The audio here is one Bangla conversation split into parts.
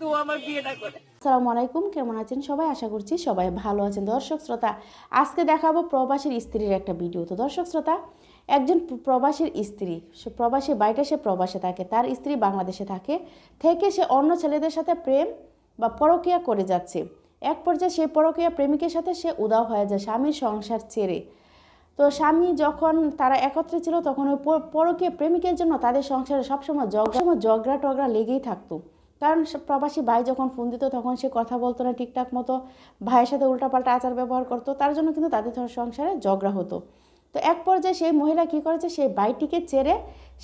শুধু আমার বিয়েটা আলাইকুম, কেমন আছেন সবাই? আশা করছি সবাই ভালো আছেন। দর্শক শ্রোতা, আজকে দেখাবো প্রবাসীর স্ত্রীর একটা ভিডিও। তো দর্শক শ্রোতা, একজন প্র- প্রবাসীর স্ত্রী, সে প্রবাসী বাড়িতে সে প্রবাসে থাকে, তার স্ত্রী বাংলাদেশে থাকে, থেকে সে অন্য ছেলেদের সাথে প্রেম বা পরকীয়া করে যাচ্ছে। এক পর্যায়ে সেই পরকীয়া প্রেমিকের সাথে সে উদাও হয়ে যায় স্বামীর সংসার ছেড়ে। তো স্বামী যখন তারা একত্রে ছিল, তখন ওই পরকীয় প্রেমিকের জন্য তাদের সংসারে সবসময় সময় ঝগড়া টগড়া লেগেই থাকতো। কারণ প্রবাসী ভাই যখন ফোন দিত তখন সে কথা বলতো না ঠিকঠাক মতো। ভাইয়ের সাথে উল্টাপাল্টা আচার ব্যবহার করতো। তার জন্য কিন্তু তাদের সংসারে ঝগড়া হতো। তো এক পর্যায়ে সেই মহিলা কী করেছে? সেই বাইটিকে ছেড়ে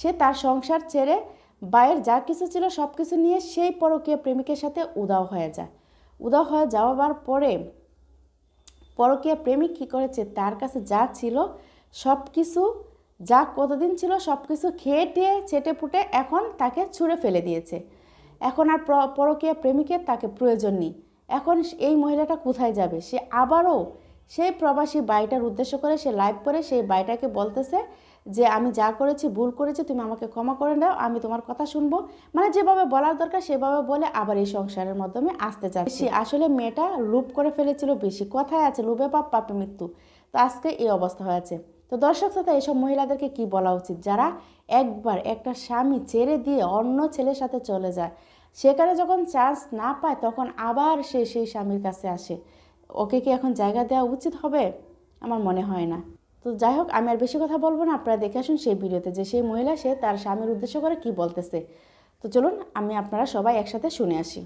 সে তার সংসার ছেড়ে বাইয়ের যা কিছু ছিল সব কিছু নিয়ে সেই পরকীয় প্রেমিকের সাথে উদাও হয়ে যায়। উদাও হয়ে যাওয়ার পরে পরকীয় প্রেমিক কী করেছে? তার কাছে যা ছিল সব কিছু যা কতদিন ছিল সব কিছু খেয়ে টেয়ে চেটে ফুটে এখন তাকে ছুঁড়ে ফেলে দিয়েছে। এখন আর প্র- পরকীয়া প্রেমিকের তাকে প্রয়োজন নেই। এখন এই মহিলাটা কোথায় যাবে? সে আবারও সেই প্রবাসী বাড়িটার উদ্দেশ্য করে সে লাইভ করে সেই বাড়িটাকে বলতেছে যে, আমি যা করেছি, ভুল করেছি, তুমি আমাকে ক্ষমা করে দাও, আমি তোমার কথা শুনব। মানে যেভাবে বলার দরকার, সেভাবে বলে আবার এই সংসারের মাধ্যমে আসতে চাচ্ছি। আসলে মেয়েটা লুপ করে ফেলেছিল, বেশি কথায় আছে লুবে পাপ, পাপে মৃত্যু। তো আজকে এই অবস্থা হয়েছে। তো দর্শক শ্রোতা এইসব মহিলাদেরকে কি বলা উচিত? যারা একবার একটা স্বামী ছেড়ে দিয়ে অন্য ছেলের সাথে চলে যায়, সেখানে যখন চান্স না পায়, তখন আবার সে সেই স্বামীর কাছে আসে। ওকে কি এখন জায়গা দেওয়া উচিত হবে? আমার মনে হয় না। তো যাই হোক, আমি আর বেশি কথা বলব না। আপনারা দেখে আসুন সেই ভিডিওতে যে সেই মহিলা, সে তার স্বামীর উদ্দেশ্য করে কি বলতেছে। তো চলুন, আমি আপনারা সবাই একসাথে শুনে আসি।